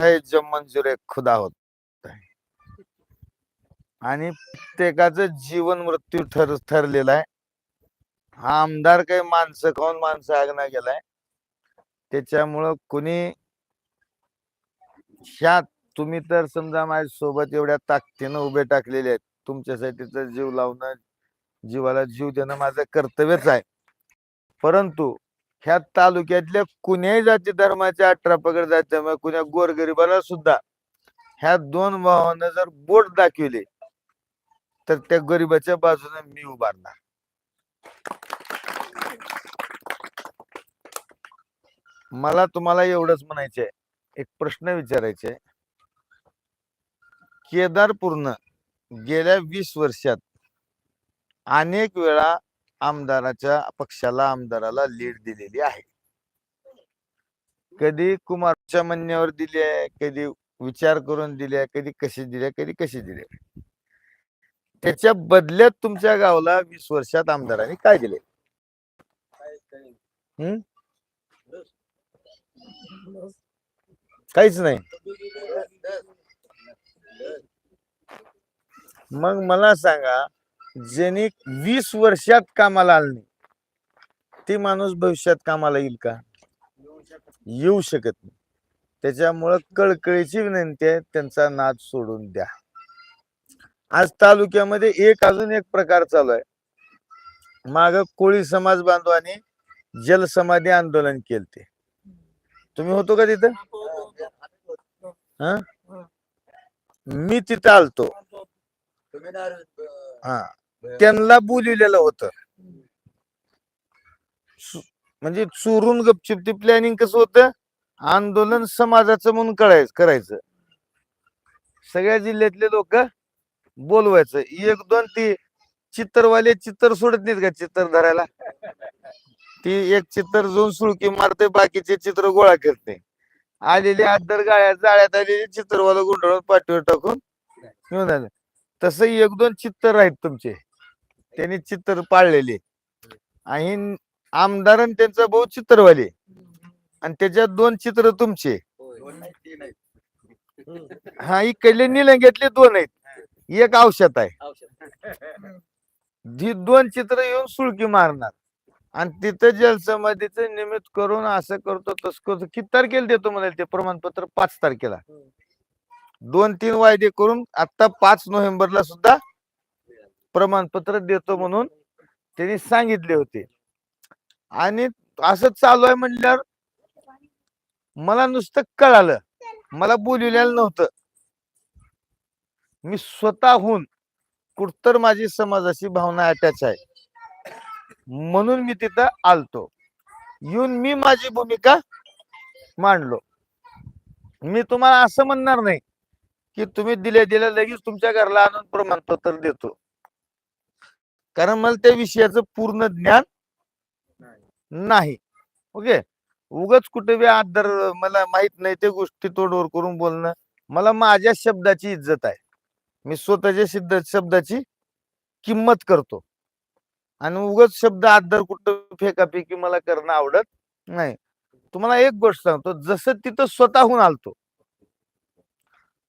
है जो मंजूर आहे खुदा होत आणि प्रत्येकाचं जीवन मृत्यू ठर ठरलेला आहे. हा आमदार काही माणसं खाऊन माणसं आगना गेलाय. त्याच्यामुळं कुणी ह्या तुम्ही तर समजा माझ्या सोबत एवढ्या ताकदीनं उभे टाकलेले आहेत. तुमच्यासाठी तर जीव लावणं जीवाला जीव देणं माझं कर्तव्यच आहे. परंतु ह्या तालुक्यातल्या कुण्याही जाती धर्माच्या अठरा पगड जात्यामुळे कुण्या गोरगरिबाला सुद्धा ह्या दोन भावानं जर बोट दाखविले तर त्या गरीबाच्या बाजूने मी उभारणार मला तुम्हाला एवढंच म्हणायचंय एक प्रश्न विचारायचे आहे. केदारपूरनं गेल्या वीस वर्षात अनेक वेळा आमदाराच्या पक्षाला आमदाराला लीड दिलेली आहे. कधी कुमारच्या म्हणण्यावर दिली आहे कधी विचार करून दिली आहे कधी कशी दिली आहे कधी कशी दिली आहे. त्याच्या बदल्यात तुमच्या गावाला वीस वर्षात आमदारांनी काय दिले? हम्म? काहीच नाही. मग मला सांगा ज्यांनी वीस वर्षात कामाला आलं नाही. ते माणूस भविष्यात कामाला येईल का? येऊ शकत नाही. त्याच्यामुळं कळकळीची विनंती आहे त्यांचा नाद सोडून द्या. आज तालुक्यामध्ये एक अजून एक प्रकार चालू आहे. माग कोळी समाज बांधवांनी जलसमाधी आंदोलन केलते. तुम्ही होतो का तिथं? मी तिथं आलतो. हा. त्यांना बोलिवलेलं होतं. म्हणजे चोरून गपचिप ते प्लॅनिंग कसं होतं? आंदोलन समाजाचं म्हणून कळायचं करायचं. सगळ्या जिल्ह्यातले लोक बोलवायचं. एक दोन ती चित्तरवाले चित्र सोडत नाहीत का चित्तर धरायला? ती एक चित्र जाऊन सुळकी मारते बाकीचे चित्र गोळा करते आलेले आदर गाळ्यात जाळ्यात आलेले चित्रवाला गुंडाळून पाठीवर टाकून घेऊन आले. तसं एक दोन चित्र आहेत तुमचे. त्यांनी चित्र पाळलेले. आणि आमदार आणि त्यांचा भाऊ चित्रवाले आणि त्याच्यात दोन चित्र तुमचे. हा इकडले निलंग्यातले दोन आहेत. एक औषध आहे. जी दोन चित्र येऊन सुळकी मारणार. आणि तिथं जलसमाधीच निमित्त करून असं करतो तस करतो. किती तारखेला देतो म्हणाले ते प्रमाणपत्र? पाच तारखेला. दोन तीन वायदे करून आता पाच नोव्हेंबरला सुद्धा प्रमाणपत्र देतो म्हणून त्यांनी सांगितले होते. आणि असं चालू आहे म्हणल्यावर मला नुसतं कळालं. मला बोलविलेलं नव्हतं. मी स्वतःहून कुठतर माझी समाजाची भावना अटॅच आहे. म्हणून मी तिथं आलतो. येऊन मी माझी भूमिका मांडलो. मी तुम्हाला असं म्हणणार नाही की तुम्ही दिले दिले लगेच तुमच्या घरला आणून प्रमाणपत्र देतो. कारण मला त्या विषयाचं पूर्ण ज्ञान नाही. ओके? उगच कुठे बी आदर मला माहीत नाही ते गोष्टी तोडवर करून बोलणं. मला माझ्या शब्दाची इज्जत आहे. मी स्वतःच्या सिद्ध शब्दाची किंमत करतो. आणि उगच शब्द आदर कुठं फेकाफेकी मला करणं आवडत नाही. तुम्हाला एक गोष्ट सांगतो जसं तिथं स्वतःहून आलतो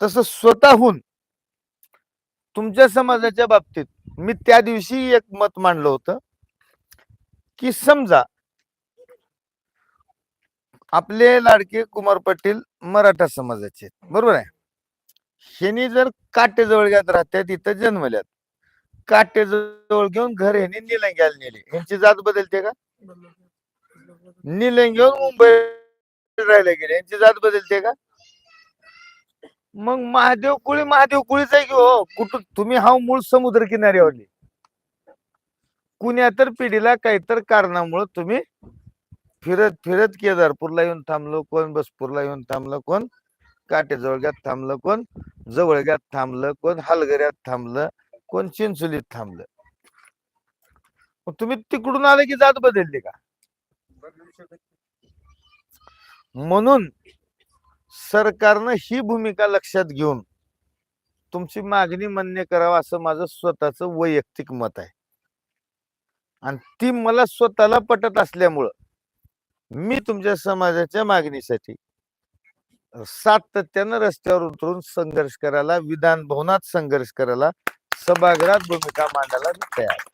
तसं स्वतःहून तुमच्या समाजाच्या बाबतीत मी त्या दिवशी एक मत मांडलं होतं की समजा आपले लाडके कुमार पाटील मराठा समाजाचे बरोबर आहे? ह्यांनी जर काटेजवळग्यात राहत्या तिथं जन्मल्यात. काटेजवळ घेऊन घर ह्यांनी निलंग्याला नेले. ह्यांची जात बदलते का? निलंग्यावर मुंबई राहायला गेले. यांची जात बदलते का? मग महादेव कुळी महादेव कुळीच आहे की हो? कुठं तुम्ही हा मूळ समुद्र किनाऱ्यावरली. कुण्या तर पिढीला काहीतर कारणामुळं तुम्ही फिरत फिरत केदारपूरला येऊन थांबलो कोण? बसपूरला येऊन थांबलं कोण? काटेजवळग्यात थांबलं कोण? जवळग्यात थांबलं कोण? हलगऱ्यात थांबलं कोण? चिंचोलीत थांबलं. मग तुम्ही तिकडून आले की जात बदलली का? म्हणून सरकारनं ही भूमिका लक्षात घेऊन तुमची मागणी मान्य करावं असं माझं स्वतःच वैयक्तिक मत आहे. आणि ती मला स्वतःला पटत असल्यामुळं मी तुमच्या समाजाच्या मागणीसाठी सातत्यानं रस्त्यावर उतरून संघर्ष करायला विधान भवनात संघर्ष करायला सभागृहात भूमिका मांडायला मी तयार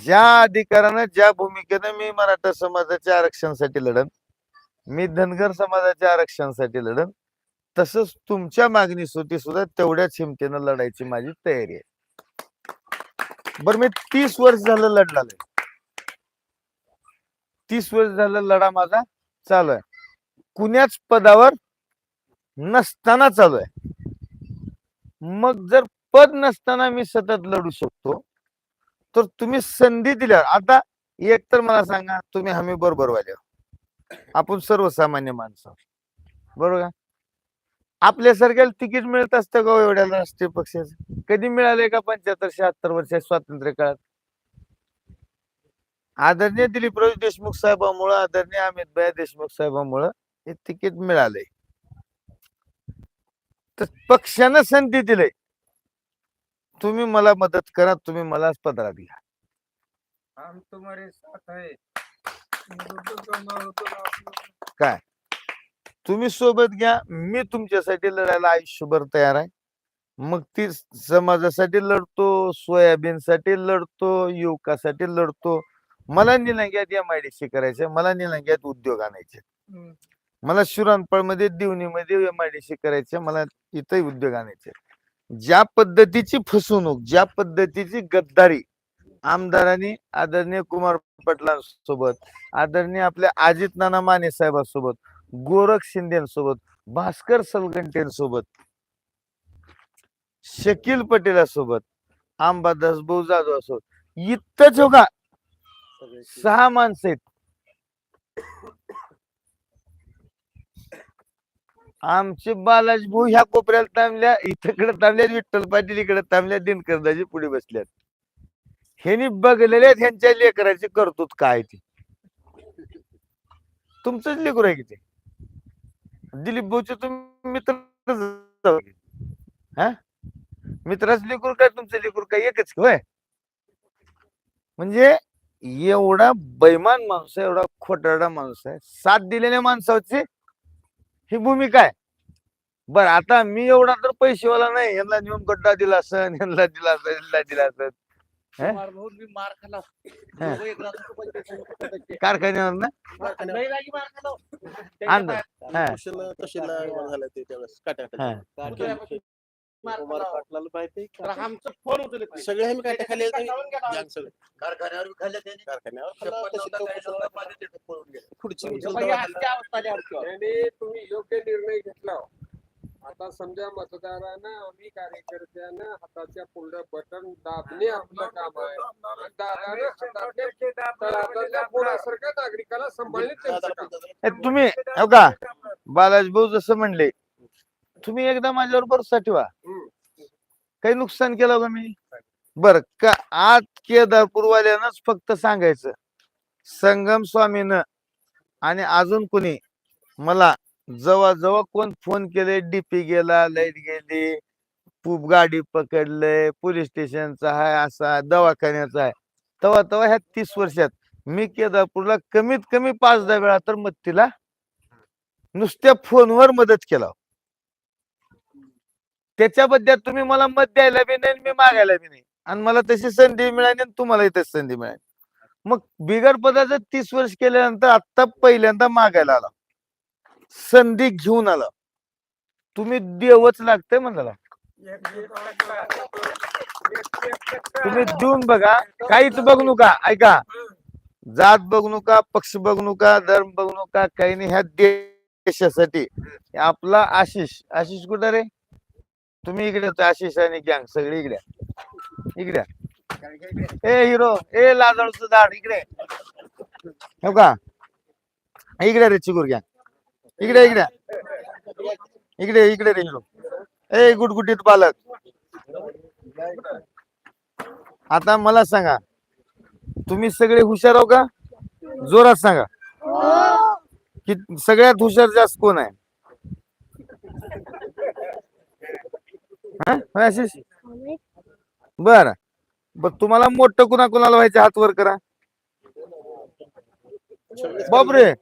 ज्या अधिकारानं ज्या भूमिकेनं मी मराठा समाजाच्या आरक्षणासाठी लढन मी धनगर समाजाच्या आरक्षणासाठी लढन. तसंच तुमच्या मागणी होती सुद्धा तेवढ्याच हिमतीनं लढायची माझी तयारी आहे. बरं मी तीस वर्ष झालं लढलाय तीस वर्ष झालं लढा माझा चालू आहे. कुण्याच पदावर नसताना चालू आहे. मग जर पद नसताना मी सतत लढू शकतो तर तुम्ही संधी दिल्यावर आता एक तर मला सांगा तुम्ही हमी बरोबर वाले हो. आपण सर्वसामान्य माणसं बरोबर का आपल्यासारख्याला तिकीट मिळत असतं का हो एवढ्या राष्ट्रीय पक्षाचं? कधी मिळालंय का पंच्याहत्तर शहात्तर वर्ष स्वातंत्र्य काळात? आदरणीय दिलीपराव देशमुख साहेबांमुळं आदरणीय अमितभाई देशमुख साहेबांमुळं हे तिकीट मिळालंय. तर पक्षानं संधी दिले तुम्ही मला मदत करा तुम्ही मला पदरात घ्या. हम तुम्हारे साथ है काय? तुम्ही सोबत घ्या मी तुमच्यासाठी लढायला आयुष्यभर तयार आहे. मग ती समाजासाठी लढतो सोयाबीनसाठी लढतो युवकासाठी लढतो. मला निलंग्यात एम आय डी सी करायचं मला निलंग्यात उद्योग आणायचे. मला शिरांपळमध्ये दिवणीमध्ये एम आय डी सी करायचे मला इथंही उद्योग आणायचे ज्या पद्धतीची फसवणूक ज्या पद्धतीची गद्दारी आमदारांनी आदरणीय कुमार पाटलांसोबत आदरणीय आपल्या अजित नाना माने साहेबांसोबत गोरख शिंदेसोबत भास्कर सलगंटेंसोबत शकील पटेलासोबत अंबादास भाऊ जाधव असो इतकंच हो का? सहा माणसं आहेत. आमचे बालाजी भाऊ ह्या कोपऱ्याला थांबल्या इथकडे थांबल्यात विठ्ठल पाटील इकडे थांबल्या दिनकरदाजी पुढे बसल्यात. ह्यांनी बघलेले आहेत ह्यांच्या लेकराची करतूत काय ती? तुमचंच लेकरू आहे की ते? दिलीप भाऊचे तुम्ही मित्र हा? मित्राच लेकरू काय तुमचं लेकरू काय एकच होय? म्हणजे एवढा बैमान माणूस आहे एवढा खोटारडा माणूस आहे. साथ दिलेल्या माणसाची ही भूमिका आहे. बर आता मी एवढा तर पैसेवाला नाही यांना नेऊन गड्डा दिला असन यांना दिला असं यांना दिला असन. कारखान्यावर ना. अंदाज. हा. कुशल तहसीलला झालं ते त्यावेळेस काट्या हा. पाटलाला माहिती तर आमचं फोन उचलत नाही. सगळे आम्ही काट्या खाली सगळे. कारखान्यावर खाल्लं त्यांनी. कारखान्यावर शपथ खाल्लं, तशी काही पाणी तिथं पळून गेलं. खुर्ची उचलून ही दवाखान्यात. तुम्ही योग्य निर्णय घेतला. आता समजा मतदारांना आम्ही कार्यकर्त्यांना हाताच्या पुढं बटन दाबणे आपलं काम आहे. हातातल्या नागरिकाला सांभाळणे त्यांचं काम. हे तुम्ही हो का? बालाजी भाऊ जसं म्हणले तुम्ही एकदा माझ्यावर भरोसा ठेवा हम्म. काही नुकसान केलं का मी? बर का आज केदारपूरवाल्यानंच फक्त सांगायचं. संगम स्वामीनं आणि अजून कोणी मला जवळ जवळ कोण फोन केले डीपी गेला लाइट गेली पूप गाडी पकडले पोलीस स्टेशनचा आहे असा दवाखान्याचा आहे. तवा तवा ह्या तीस वर्षात मी केदारपूरला कमीत कमी पाच दहा वेळा तर मदतीला नुसत्या फोनवर मदत केला. त्याच्याबद्दल तुम्ही मला मत द्यायला बी नाही आणि मी मागायला बी नाही. आणि मला तशी संधी मिळाली आणि तुम्हाला तशी संधी मिळाली. मग बिगर पदाचं तीस वर्ष केल्यानंतर आता पहिल्यांदा मागायला आला. संधी घेऊन आला. तुम्ही देवच लागतंय म्हणाला. तुम्ही देऊन बघा काहीच बघू नका ऐका. जात बघू नका पक्ष बघू नका धर्म बघू नका काही नाही ह्या देशासाठी. आपला आशिष आशिष कुठं रे? तुम्ही इकडे आशिष आणि गँग सगळी इकडे. इकडे. ए हिरो ए लाजाळूचं झाड इकडे. हो का? इकडे रे चिगूर गँग. इकडे इकडे. इकडे इकडे रे ए गुटगुटीत पालक. आता मला सांगा तुम्ही सगळे हुशार हो का? जोरात सांगा. की सगळ्यात हुशार जास्त कोण आहे? आशिष बर. बर तुम्हाला मोठं कुणा कुणाला व्हायचं? हात वर करा. बापरे!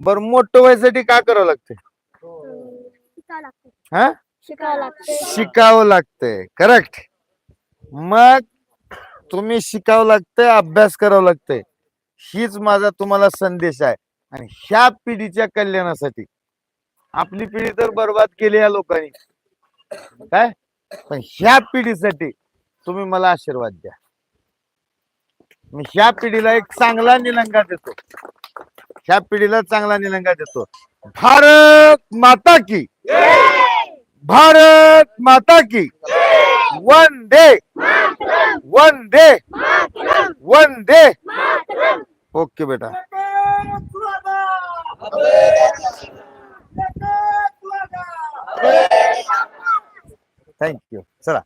बर मोठं व्हायसाठी काय करावं लागते शिकावं लागतं हा? शिकावं लागतं शिकावं लागतंय. करेक्ट मग तुम्ही शिकावं लागतंय अभ्यास करावं लागतंय. हीच माझा तुम्हाला संदेश आहे. आणि ह्या पिढीच्या कल्याणासाठी. आपली पिढी तर बर्बाद केली या लोकांनी. काय? पण ह्या पिढीसाठी तुम्ही मला आशीर्वाद द्या. मी ह्या पिढीला एक चांगला निलंगा देतो. ह्या पिढीला चांगला निलंगा देतो. भारत माता की. भारत माता की. One day one day one day okay बेटा. Thank you. चला.